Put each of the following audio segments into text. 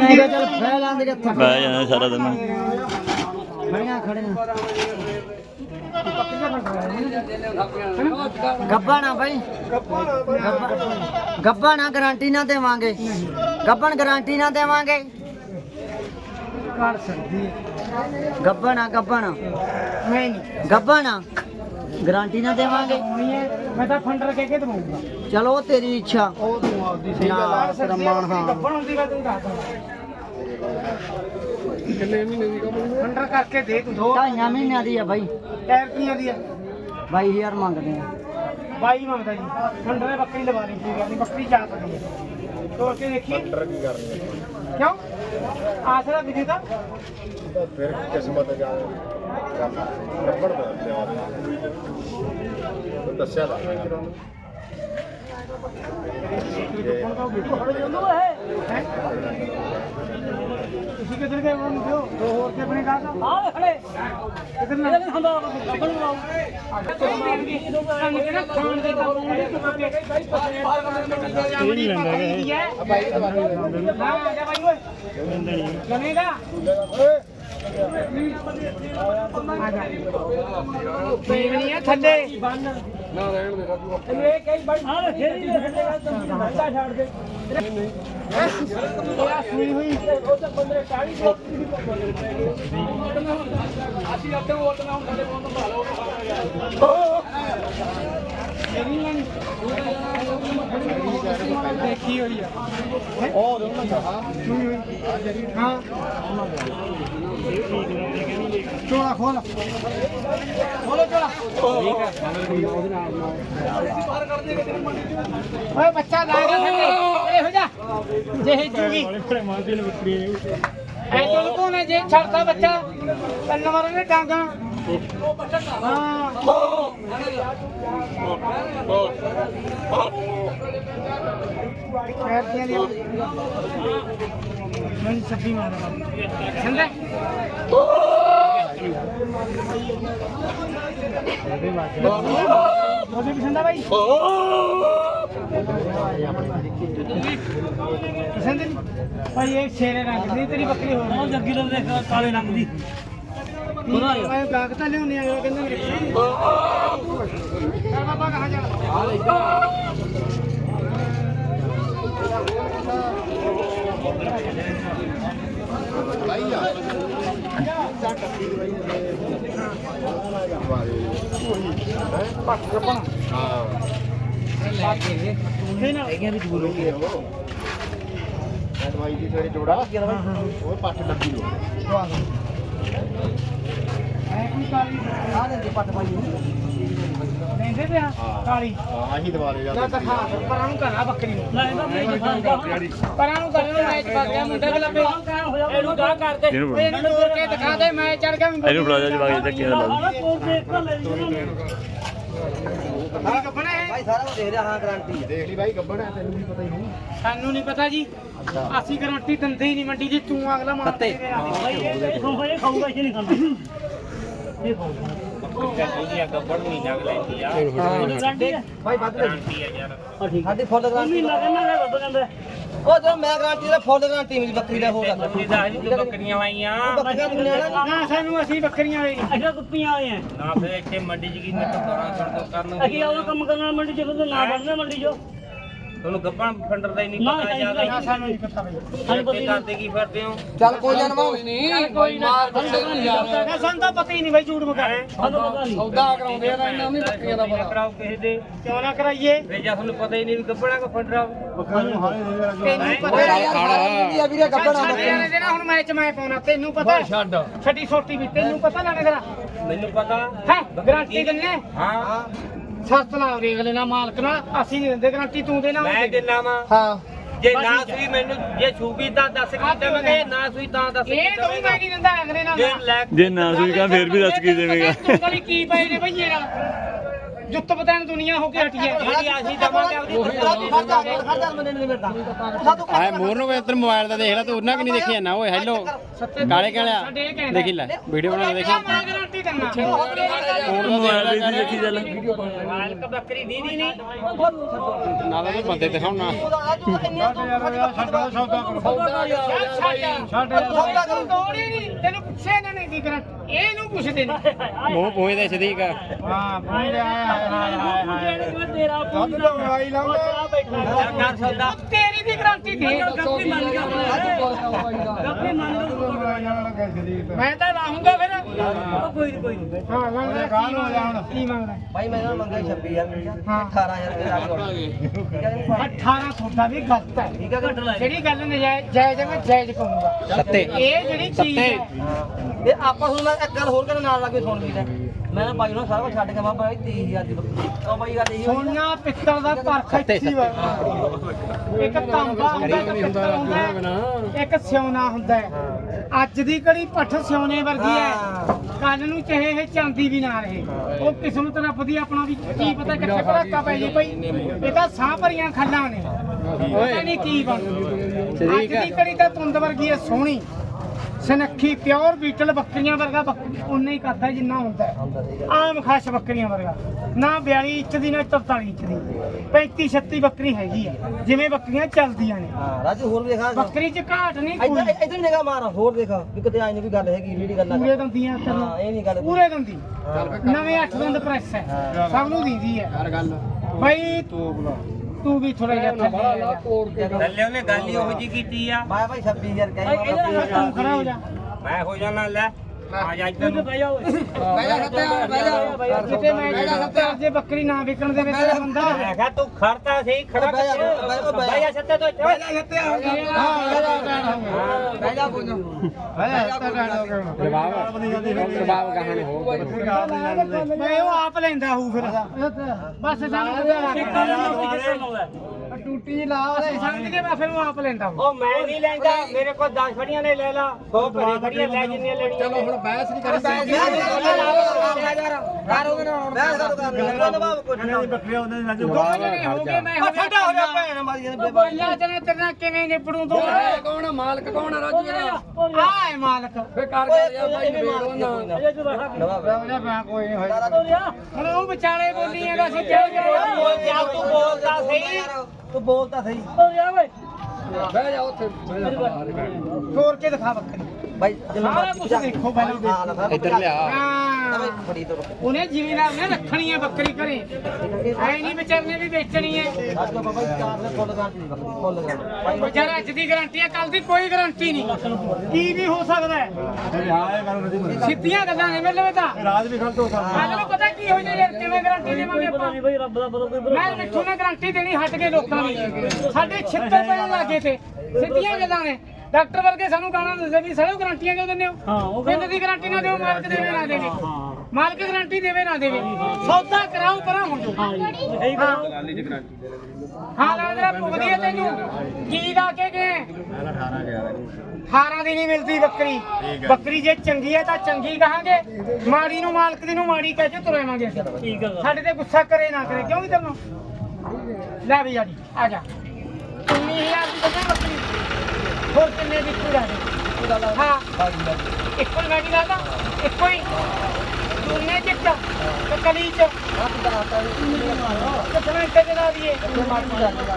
ਚੱਲ ਬਹਿ ਜਾਂਦਾ ਸਾਰਾ ਦਿਨ। ਖੜੀਆਂ ਖੜੀਆਂ। ਗੱਬਣਾ ਬਾਈ। ਗੱਬਣਾ ਗਾਰੰਟੀ ਨਾ ਦੇਵਾਂਗੇ। ਗੱਬਣ ਗਾਰੰਟੀ ਨਾ ਦੇਵਾਂਗੇ। ਕਰ ਸਕਦੀ ਗੱਬਣਾ। ਗੱਬਣਾ ਮੈਂ ਨਹੀਂ ਗੱਬਣਾ ਗਾਰੰਟੀ ਨਾ ਦੇਵਾਂਗੇ। ਮੈਂ ਤਾਂ ਫੰਡਰ ਕਹਿ ਕੇ ਦਵਾਉਂਗਾ। ਚਲੋ ਤੇਰੀ ਇੱਛਾ। ਆਪਦੀ ਸਹੀ ਗੱਲ ਆ, ਤੇਰਾ ਮਾਣ ਹਾਂ। ਗੱਬਣ ਹੁੰਦੀ ਗੱਲ ਤੈਨੂੰ ਦੱਸ ਕਿੰਨੇ ਮਹੀਨੇ ਦੀ ਗੱਬਣ ਫੰਡਰ ਕਰਕੇ ਦੇ ਤੂੰ ਦੋ। ਢਾਈਆਂ ਮਹੀਨਿਆਂ ਦੀ ਆ ਬਾਈ। ਟਾਇਰ ਰੁਪਈਆਂ ਦੀ ਆ? 22000 ਮੰਗਦੇ ਆ। ਬਾਈ ਮੰਗਦਾ ਜੀ। ਫੰਡਰ ਨੇ ਬੱਕਰੀ ਲਵਾ ਲਈ ਕੋਈ ਗੱਲ ਬੱਕਰੀ ਜਾ ਸਕਦੀ ਹੈ ਤੋੜ ਕੇ ਦੇਖੀ ਫੰਡਰ ਕੀ ਕਰਨੀ ਕਿਉਂ? ਆਸਰਾ ਵਿਜੇ ਦਾ ਫਿਰ ਕਿਸਮਤ ਜਾ ਲੱਭੜ ਦਾ ਦੱਸਿਆ ਲਾ ਤੁਸੀਂ ਕਿੱਧਰ ਗਏ ਉਹਨਾਂ ਨੂੰ ਦਿਓ ਦੋ ਹੋਰ ਤੇ ਆਪਣੇ ਗਾਹ ਆ ਖੜੇ ਕਿੱਧਰ ਨਾ ਹੰਦਾ ਗੱਬਣ ਲਾਓ ਖਾਣ? ਦੇ ਕੰਮ ਨਹੀਂ ਲੈਂਦਾ ਹੈ ਬਾਈ ਹਾਂ ਜਾ ਬਾਈ ਓਏ ਲਵੇਂਗਾ ਆ ਜਾ ਨਹੀਂ ਥੱਲੇ ਨਾ ਰਹਿਣ ਦੇ ਤੈਨੂੰ ਇਹ ਕਈ ਬੜੀ ਹਾਂ ਫੇਰੀ ਦੇ ਥੱਲੇ ਗੱਲ ਤਾਂ ਬੰਦਾ ਛੱਡ ਦੇ। ਇਹ ਸੂਈ ਹੋਈ ਉਹ ਤਾਂ 15 40 ਅਸੀਂ ਅੱਧੇ ਵੋਟ ਨਾ ਸਾਡੇ ਕੋਲ ਤੋਂ ਭਾਲੋ ਨਹੀਂ ਦੇਖੀ ਹੋਈ ਆ ਉਹ ਦੋਨੋਂ ਹਾਂ। ਹਾਂ ਚੋਲਾ ਖੋਲ ਖੋਲੋ ਚੋਲਾ ਓਏ ਬੱਚਾ ਲਾਏਗਾ ਥੱਲੇ ਇਹ ਜਾ ਜਿਹੇ ਜੂਗੀ ਐ ਤੋਂ ਲੁਕੋਣਾ ਜੇ ਛੱਡਦਾ ਬੱਚਾ ਕੰਨ ਮਾਰਨੇ ਡਾਂਗਾ ਹਾਂ ਪੈਰ ਮੈਂ ਸੱਜੀ ਮਾਰਾਂ ਸੰਦੇ? ਉਹਦੇ ਵੀ ਸੰਦਾ? ਬਾਈ ਪਸੰਦ ਨਹੀਂ ਭਾਈ, ਇਹ ਸ਼ੇਰੇ ਰੰਗ ਦੀ, ਤੇਰੀ ਬੱਕਰੀ ਹੋਰ। ਉਹ ਜੱਗੀ ਦਾ ਦੇਖ, ਕਾਲੇ ਰੰਗ ਦੀ। ਮੈਂ ਗਾਗ ਤਾਂ ਲਿਆਉਣੇ ਆ ਕਹਿੰਦਾ ਮੇਰੇ ਚੱਲ ਬਾਬਾ ਕਹਾਂ ਜਾ? ਨਹੀਂ ਨਾ ਹੈਗੀਆਂ ਵੀ ਦੂਰ ਹੋ। ਗਏ ਦਵਾਈ ਦੀ ਸਵੇਰੇ ਜੋੜਾ ਉਹ ਪੱਟ ਲੱਗੀ ਲੋ ਆ ਦੇ ਪੱਟ ਪਾਈ ਲੈਂਦੇ ਤੇ ਆ ਕਾਲੀ ਹਾਂ ਆਹੀ ਦਵਾ ਲੈ ਲੈ ਦਿਖਾ ਪਰਾਂ ਨੂੰ ਕਰਾ ਬੱਕਰੀ ਨੂੰ ਲੈ ਇਹਦਾ ਪਰਾਂ ਨੂੰ ਕਰਾ ਮੈਚ ਪਾ ਗਿਆ ਮੁੰਡਾ ਗਲਾ ਪੇ ਇਹਨੂੰ ਗਾ ਕਰਦੇ ਇਹਨੂੰ ਓਏ ਇਹਨੂੰ ਤੋੜ ਕੇ ਦਿਖਾ ਦੇ ਮੈਂ ਚੜ ਗਿਆ। ਮੈਂ ਇਹਨੂੰ ਫੜਾ ਜਾ ਜਵਾਗ ਚੱਕੀ ਦਾ ਲਾ ਠੀਕ ਬਣਾ ਹੈ। ਭਾਈ ਸਾਰਾ ਕੁਝ ਦੇਖ ਰਿਹਾ ਹਾਂ ਗਾਰੰਟੀ ਦੇਖ ਲਈ ਬਾਈ ਗੱਬੜ ਹੈ ਤੈਨੂੰ ਵੀ ਪਤਾ ਹੀ ਹੋਊ ਸਾਨੂੰ ਨਹੀਂ ਪਤਾ ਜੀ ਅਸੀਂ ਗਰੰਟੀ ਦਿੰਦੇ ਹੀ ਨਹੀਂ ਮੰਡੀ ਦੀ ਤੂੰ ਅਗਲਾ ਮਾਰ ਪੱਤੇ। ਭਾਈ ਵੱਧ ਲੈ ਜੀ ਸਾਡੀ ਫੁੱਲ ਗਾਰੰਟੀ ਉਹ ਜੋ ਮੈਂ ਗਾਰੰਟੀ ਦਾ ਫੁੱਲ ਗਾਰੰਟੀ ਮੇਰੀ ਬੱਕਰੀ ਦਾ ਹੋ ਜਾਂਦਾ ਬੱਕਰੀਆਂ ਆਈਆਂ ਬੱਕਰੀਆਂ ਨੂੰ ਲੈਣਾ ਨਾ ਸਾਨੂੰ ਅਸੀਂ ਬੱਕਰੀਆਂ ਵਾਲੇ ਨਹੀਂ ਅੱਛਾ ਕੁੱਪੀਆਂ ਆਈਆਂ ਨਾ ਫਿਰ ਇੱਥੇ ਮੰਡੀ ਚ ਕੀ ਨਿਕਲ ਦੋਰਾਂ ਛੱਡ ਦੋ ਕਰਨ ਅਸੀਂ ਉਹ ਕੰਮ ਕਰਨਾ ਮੰਡੀ ਚ ਜਦੋਂ ਨਾ ਬਣਨਾ ਮੰਡੀ ਚੋਂ। ਤੁਹਾਨੂੰ ਗੱਪਾਂ ਫੰਡਰ ਦਾ ਹੀ ਨਹੀਂ ਪਤਾ ਜ਼ਿਆਦਾ। ਨਾ ਸਾਨੂੰ ਨਹੀਂ ਪਤਾ ਬਈ। ਸਾਨੂੰ ਪਤਾ ਕਰਦੇ ਕੀ ਫਿਰਦੇ ਹੋ? ਚੱਲ ਕੋਈ ਨਾ ਨਵਾਂ। ਕੋਈ ਨਾ। ਸਾਨੂੰ ਤਾਂ ਪਤਾ ਹੀ ਨਹੀਂ ਬਈ ਝੂਠ ਮਕਾਏ ਸਾਨੂੰ ਪਤਾ ਨਹੀਂ। ਸੌਦਾ ਕਰਾਉਂਦੇ ਆ ਤਾਂ ਇਹਨਾਂ ਨੂੰ ਬੱਕਰੀਆਂ ਦਾ ਪਤਾ। ਕਰਾਓ ਕਿਸੇ ਦੇ। ਕਿਉਂ ਨਾ ਕਰਾਈਏ? ਵੇ ਜਾਂ ਤੁਹਾਨੂੰ ਪਤਾ ਹੀ ਨਹੀਂ ਵੀ ਗੱਪਣਾ ਕੋ ਫੰਡਰਾ ਤੈਨੂੰ ਪਤਾ ਯਾਰ ਵੀਰੇ ਦੇ ਨਾ ਹੁਣ ਮੈਚ ਮੈਂ ਪਾਉਣਾ। ਤੈਨੂੰ ਪਤਾ ਛੱਡ। ਛੱਡੀ ਛੋਟੀ ਵੀ। ਤੈਨੂੰ ਪਤਾ ਨਾ ਕਰਾ ਮੈਨੂੰ ਪਤਾ। ਹੈ? ਗਾਰੰਟੀ ਦਿੰਨੇ। ਹਾਂ। ਸਸਤ ਲਾ ਦੇ ਅਗਲੇ ਨਾਲ ਮਾਲਕ ਨਾਲ ਅਸੀਂ ਨਹੀਂ ਦਿੰਦੇ ਗਾਰੰਟੀ ਤੂੰ ਦੇਣਾ ਮੈਂ ਦਿਨਾ ਵਾ। ਹਾਂ। ਜੇ ਨਾ ਸੂਈ ਮੈਨੂੰ ਜੇ ਛੂਗੀ ਤਾਂ ਦੱਸ ਕੀ ਦੇਵਾਂਗੇ ਨਾ ਸੂਈ ਤਾਂ ਦੱਸ ਕੀ ਇਹ ਤੂੰ ਮੈਂ ਨਹੀਂ ਦਿੰਦਾ ਅਗਲੇ ਨਾਲ? ਜੇ ਲੈ ਜੇ ਨਾ ਸੂਈ ਕਾ ਫੇਰ ਵੀ ਦੱਸ ਕੀ ਦੇਵੇਂਗਾ। ਤੂੰ ਗਲੀ ਕੀ ਪਏ ਨੇ ਭਈਏ ਨਾਲ। ਜੁੱਤ ਬਤੈਨ ਦੁਨੀਆ ਹੋ ਕੇ ਹਟੀ ਹੈ। ਜਿਹੜੀ ਅਸੀਂ ਦਵਾਂਗੇ ਆਏ ਮੋਰ ਨੂੰ ਇੱਧਰ ਮੋਬਾਈਲ ਦਾ ਦੇਖ ਲੈ ਤੂੰ ਉਹਨਾਂ ਕਿ ਨਹੀਂ ਦੇਖੀ ਨਾ। ਓਏ ਹੈਲੋ ਕਾਲੇ ਕਾਲਿਆ ਦੇਖੀ ਲੈ ਵੀਡੀਓ ਬਣਾ ਕੇ ਦੇਖੀ। ਵੀ ਕਰਨਾ ਮੋਬਾਈਲ ਦੀ ਦੇਖੀ ਚੱਲ ਮਾਲਕ ਬੱਕਰੀ ਦੀ ਦੀ ਨਹੀਂ ਨਾ ਤਾਂ ਬੰਦੇ ਦਿਖਾਉਣਾ ਲੋੜ ਹੀ ਨਹੀਂ ਤੈਨੂੰ ਪੁੱਛੇ ਇਹਨਾਂ ਨੇ ਕੀ ਕਰਾਂ ਇਹਨੂੰ ਪੁੱਛਦੇ ਨੇ। ਮੂੰਹ ਪੂਏ ਦੇ ਸਦੀਕ ਹਾਂ ਪੁੱਛਦੇ ਆਏ ਹਾਏ ਹਾਏ ਹਾਏ ਤੇਰਾ ਦੁੱਧ ਦਾ ਮੋਬਾਈਲ ਆਉਂਦਾ ਕਰ ਸੌਦਾ ਤੇਰੀ ਦੀ ਗਾਰੰਟੀ ਦੇ। ਗੱਪੀ ਮੰਨ ਗਿਆ ਗੱਪੀ ਮੰਨ ਮੈਂ ਤਾਂ ਲਾਹੂੰਗਾ ਫਿਰ। ਕੋਈ ਕੋਈ ਨਹੀਂ ਹਾਂ ਮੈਂ ਗਾਲ ਹੋ ਜਾ ਹੁਣ ਕੀ ਮੰਗਦਾ ਭਾਈ ਮੈਂ ਇਹਨਾਂ ਨੂੰ ਮੰਗਿਆ 26000 ਹਾਂ। 18000 ਰੁਪਏ ਲੱਗ ਗਿਆ 18 ਤੁਹਾਡਾ ਵੀ ਗਲਤ ਹੈ। ਠੀਕ ਹੈ ਕਿ ਜਿਹੜੀ ਗੱਲ ਨਜਾਇਜ਼ ਜਾਇਜ਼ ਹੈ ਮੈਂ ਜਾਇਜ਼ ਕਹੂੰਗਾ। ਸੱਤੇ। ਇਹ ਜਿਹੜੀ ਚੀਜ਼ ਹੈ ਇਹ ਆਪਾਂ ਹੁਣ ਇੱਕ ਗੱਲ ਹੋਰ ਕਰਨ ਨਾਲ ਲੱਗੇ ਸੁਣ ਲਈ ਲੈ ਮੈਂ ਤਾਂ ਬਾਈ ਨੂੰ ਸਾਰਾ ਕੁਝ ਛੱਡ ਕੇ ਮੈਂ ਬਾਈ 23000 ਦੀ ਬੱਕਰੀ ਉਹ ਬਾਈ ਗੱਲ ਇਹੀ ਹੋਈ ਸੋਨਾ ਪਿੱਤਲ ਦਾ ਪਰਖ ਇੱਥੇ ਵਾ। ਇੱਕ ਤਾਂਬਾ ਹੁੰਦਾ ਇੱਕ ਪਿੱਤਲ ਹੁੰਦਾ ਇੱਕ ਸਿਉਨਾ ਹੁੰਦਾ। ਹੈ। ਅੱਜ ਦੀ ਕੜੀ ਪੱਠ ਸਿਉਨੇ ਵਰਗੀ ਹੈ। ਕੱਲ ਨੂੰ ਚਾਹੇ ਇਹ ਚਾਂਦੀ ਵੀ ਨਾ ਰਹੇ। ਉਹ ਕਿਸਮਤ ਰੱਬ ਦੀ ਆਪਣਾ ਵੀ ਕੀ ਪਤਾ ਕਿੱਥੇ ਘੜਾਕਾ ਪੈ ਜੇ ਭਾਈ ਇਹ ਤਾਂ ਸਾਹ ਭਰੀਆਂ ਖੱਲਾਂ ਨੇ। ਪਤਾ ਨਹੀਂ ਕੀ ਬਣ ਅੱਜ ਦੀ ਕੜੀ ਤਾਂ ਤੁੰਦ ਵਰਗੀ ਹੈ ਸੋਹਣੀ। ਸਨੱਖੀ ਪਿਓਰ ਬੀਟਲ ਬੱਕਰੀਆਂ ਵਰਗਾ ਬੱਕ- ਉਨਾ ਹੀ ਕਰਦਾ ਜਿੰਨਾ ਹੁੰਦਾ ਹੈ। ਆਮ ਖਾਸ ਬੱਕਰੀਆਂ ਵਰਗਾ। ਨਾ 42 ਇੰਚ ਦੀ ਨਾ 43 ਇੰਚ ਦੀ। 35 36 ਬੱਕਰੀ ਹੈਗੀ ਆ ਜਿਵੇਂ ਬੱਕਰੀਆਂ ਚੱਲਦੀਆਂ ਨੇ। ਹਾਂ ਰਾਜੂ ਹੋਰ ਦੇਖਾ ਬੱਕਰੀ ਚ ਘਾਟ ਨਹੀਂ ਇਧਰ ਕੋਈ। ਇਧਰ ਨਿਗਾ ਮਾਰ ਹੋਰ ਦੇਖ ਵੀ ਕਿਤੇ ਆਈ ਨੂੰ ਵੀ ਗੱਲ ਹੈਗੀ ਜਿਹੜੀ ਗੱਲ ਪੂਰੇ ਦੰਦੀਆਂ ਹਾਂ ਇਹ ਨਹੀਂ ਗੱਲ ਪੂਰੇ ਦੰਦੀ। ਨਵੇਂ 8 ਦੰਦ ਪ੍ਰੈਸ ਹੈ। ਸਭ ਨੂੰ ਦੀਦੀ ਹੈ। ਹਰ ਗੱਲ। ਭਾਈ ਤੂੰ ਵੀ ਥੋੜਾ ਜਿਹਾ ਥੱਲੇ ਆ ਜਾ। ਥੱਲੇ ਉਹਨੇ ਗੱਲ ਹੀ ਉਹੋ ਜੀ ਕੀਤੀ ਆ। ਮੈਂ ਭਾਈ 26000 ਕਹੀ ਤੂੰ ਮੈਂ ਹੋ ਜਾਣਾ ਲੈ। ਆ ਜਾ ਬੱਕਰੀ ਨਾ ਵਿਕਣ ਦੇ ਵਿੱਚ ਬੰਦਾ ਮੈਂ ਕਿਹਾ ਤੂੰ ਖੜਤਾ ਖੜਾ ਪ੍ਰਭਾਵ ਪ੍ਰਭਾਵ ਕਹਾਣੀ ਹੋ। ਮੈਂ ਉਹ ਆਪ ਲੈਂਦਾ ਹੂ ਫਿਰ। ਬਸ ਸਾਨੂੰ ਟੂਟੀ ਲਾ ਸਮਝ ਕੇ ਮੈਂ ਫਿਰ ਉਹ ਆਪ ਲੈਂਦਾ ਉਹ ਮੈਂ ਨਹੀਂ ਲੈਂਦਾ ਮੇਰੇ ਕੋਲ 10 ਫੜੀਆਂ ਨੇ ਲੈ ਲਾ। 100 ਭਰੀ ਫੜੀਆਂ ਲੈ ਜਿੰਨੀਆਂ ਲੈਣੀਆਂ ਚਲੋ ਹੁਣ ਬਹਿਸ ਨਹੀਂ ਕਰਦਾ ਦੋ ਜਣੇ ਹੋ ਗਏ ਮੈਂ ਹੋ ਠੰਡਾ ਹੋ ਜਾ ਭੈਣ ਮਾਰੀ ਜਾਂਦੇ ਬੋਲਿਆ ਜਣੇ ਤੇਰੇ ਨਾਲ ਕਿਵੇਂ ਨਿਪੜੂ ਤੂੰ? ਕੌਣ ਮਾਲਕ ਕੌਣ ਆ ਰਾਜੂ ਆਏ ਮਾਲਕ। ਫੇ ਕਰ ਕਰ ਯਾਰ ਭਾਈ ਵੇੜੋ ਨਾ। ਹੁਣ ਉਹ ਵਿਚਾਲੇ ਬੋਲੀ ਜਾਂਦਾ ਸੀ ਕਿਉਂ ਜਾ ਤੂੰ ਬੋਲਦਾ ਸਹੀ। ਤੂੰ ਬੋਲਦਾ ਸਹੀ। ਬਹਿ ਜਾ ਉੱਥੇ ਤੋੜ ਕੇ ਦਿਖਾ ਬੱਕਰੀ ਬਾਈ ਜਿੰਨਾ ਸਾਰਾ ਕੁਝ ਦੇਖੋ ਪਹਿਲਾਂ ਹਾਂ ਲਗਾ ਇੱਧਰ ਲਿਆ। ਹਾਂ। ਫੜੀ ਤੋਂ ਉਹਨੇ ਜ਼ਿਮੀਦਾਰ ਨੇ ਰੱਖਣੀ ਹੈ ਬੱਕਰੀ ਘਰੇ। ਐ ਨਹੀਂ ਵਿਚਾਰਨੇ ਵੀ ਵੇਚਣੀ ਹੈ ਅੱਜ ਤੋਂ ਬਾਬਾ ਚਾਰ ਨੇ ਫੁੱਲ ਕਰ ਦਿੱਤੀ ਬੱਕਰੀ ਫੁੱਲ ਕਰ ਭਾਈ ਵਿਚਾਰਾ ਅੱਜ ਦੀ ਗਾਰੰਟੀ ਹੈ ਕੱਲ ਦੀ ਕੋਈ ਗਾਰੰਟੀ ਨਹੀਂ। ਕੀ ਵੀ ਹੋ ਸਕਦਾ ਹੈ। ਸਿੱਧੀਆਂ ਗੱਲਾਂ ਨੇ ਮੇਰੇ ਤਾਂ। ਰਾਜ ਵੀ ਖਲਤੋ ਕੱਲ ਨੂੰ ਪਤਾ ਕੀ ਹੋ ਜਾਏ ਯਾਰ ਕਿਵੇਂ ਗਾਰੰਟੀ ਦੇਵਾਂਗੇ ਆਪਾਂ? ਬਈ ਰੱਬ ਦਾ ਪਤਾ ਮੈਂ ਮਿੱਠੂ ਨੇ ਗਾਰੰਟੀ ਦੇਣੀ ਹਟ ਕੇ ਲੋਕਾਂ ਦੀ। ਸਾਡੇ ਛਿੱਤਰ ਪੈਣ ਲੱਗੇ ਤੇ। ਸਿੱਧੀਆਂ ਗੱਲਾਂ ਨੇ। ਡਾਕਟਰ ਵਰਗੇ ਸਾਨੂੰ ਗਾਣਾ ਦੱਸਦੇ ਵੀ ਸਾਰੇ ਗਾਰੰਟੀਆਂ ਕਿਉਂ ਦਿੰਦੇ ਹੋ? ਹਾਂ ਉਹ ਕਹਿੰਦੇ ਦੀ ਗਾਰੰਟੀ ਨਾ ਦਿਓ ਮਾਲਕ ਦੇਵੇ ਨਾ ਦੇਵੇ? ਮਾਲਕ ਗਾਰੰਟੀ ਦੇਵੇ ਨਾ ਦੇਵੇ। ਸੌਦਾ ਕਰਾਓ ਪਰਾਂ ਹੁਣ ਹਾਂ ਹਾਂ। ਲਾਦਰਾ ਭੁਗਦੀ ਹੈ ਤੈਨੂੰ। ਕੀ ਲਾ ਕੇ ਗਏ? 18 ਦੀ ਨਹੀਂ ਮਿਲਦੀ ਬੱਕਰੀ। ਬੱਕਰੀ ਜੇ ਚੰਗੀ ਹੈ ਤਾਂ ਚੰਗੀ ਕਹਾਂਗੇ। ਮਾੜੀ ਨੂੰ ਮਾਲਕ ਦੀ ਨੂੰ ਮਾੜੀ ਕਹਿ ਕੇ ਤੁਰੇਵਾਂਗੇ ਅਸੀਂ। ਠੀਕ ਹੈ ਸਾਡੇ ਤੇ ਗੁੱਸਾ ਕਰੇ ਨਾ ਕਰੇ। ਕਿਉਂ ਵੀ ਤੈਨੂੰ ਲੈ ਵੀ ਜਾੜੀ ਆ ਜਾ। 19000 ਦੀ ਬੱਕਰੀ ਹੋਰ ਕਿੰਨੇ ਦੀ ਪੂਰਾ ਦੇ ਹਾਂ। ਇੱਕੋ ਹੀ ਮੈਡੀ ਲਾਦਾ ਇੱਕੋ ਹੀ। ਦੋਨੇ ਚਿੱਟ ਤੇ ਕਲੀ ਚ। ਕਿਤਨੇ ਤੇ ਦਾ ਦੀਏ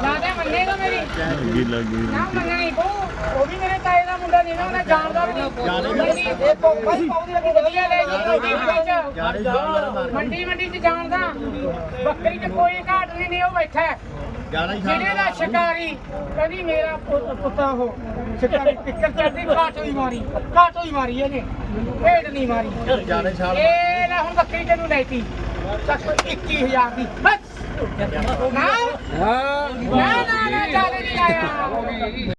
ਨਾ ਦੇ ਮੰਨੇਗਾ ਮੇਰੀ। ਗਿੱਲਾ ਗਿੱਲਾ ਨਾ ਮੰਨਣੀ ਬਹੂ ਉਹ ਵੀ ਮੇਰੇ ਤਾਏ ਦਾ ਮੁੰਡਾ ਨਹੀਂ ਨਾ ਉਹਨੇ ਜਾਣਦਾ ਵੀ ਨਹੀਂ। ਇਹ ਬਸ ਪਾਉਦੀ ਲੱਗੀ ਵਧੀਆ ਲੈ ਜੀ ਵਿੱਚ। ਮੰਡੀ ਮੰਡੀ ਚ ਜਾਣਦਾ। ਬੱਕਰੀ ਚ ਕੋਈ ਘਾਟ ਨਹੀਂ ਨਹੀਂ ਉਹ ਬੈਠਾ ਹੈ। ਜਿਹੜੇ ਦਾ ਸ਼ਿਕਾਰੀ ਕਹਿੰਦੀ ਮੇਰਾ ਪੁੱਤ ਪੁੱਤਾ ਉਹ। ਸ਼ਿਕਾਰੀ ਟਿੱਕਰ ਚੜਦੀ ਘਾਟ ਹੋਈ ਮਾਰੀ ਘਾਟ ਹੋਈ ਮਾਰੀ ਇਹਨੇ। ਢੇਡ ਨਹੀਂ ਮਾਰੀ। ਇਹ ਲੈ ਹੁਣ ਬੱਕਰੀ ਤੈਨੂੰ ਲੈਤੀ ਚੱਕ 21000 ਦੀ। ਬਸ। ਨਾ ਨਾ ਨਾ ਨਾ ਚੱਲ ਨਹੀਂ ਆਇਆ।